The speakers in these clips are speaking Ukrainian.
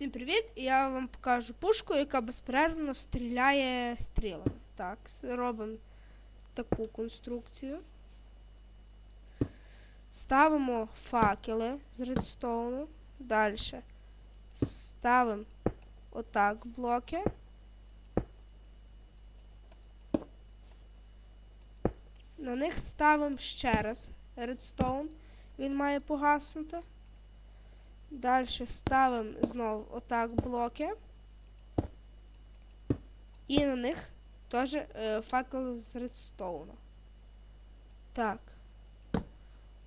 Всім привіт! Я вам покажу пушку, яка безперервно стріляє стрілами. Так, робимо таку конструкцію. Ставимо факели з редстоуну. Далі. Ставимо отак блоки. На них ставимо ще раз редстоун. Він має погаснути. Далі ставимо знову отак блоки. І на них теж е, факел з редстоуна. Так.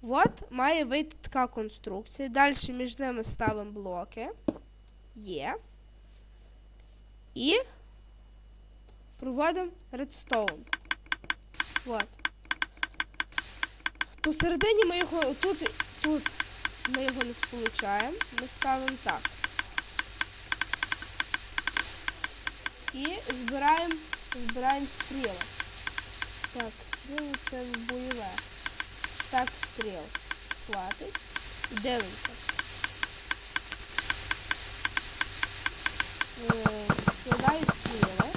От має вийти така конструкція. Далі між ними ставимо блоки. Є. І проводимо редстоун. От. Посередині ми його тут, тут ми його не сполучаємо, ми ставимо так. І збираємо, збираємо стріли. Так, стріли це бойове. Так, стріл. Хватить. І дивимося. Е, Складаю стріли.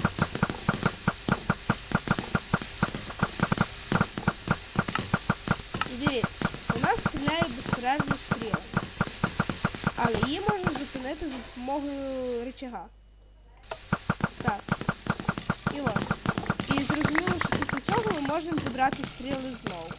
І дивіться, вона стріляє безперервно. Але її можна зупинити за допомогою речага. Так. І от. І зрозуміло, що після цього ми можемо зібрати стріли знову.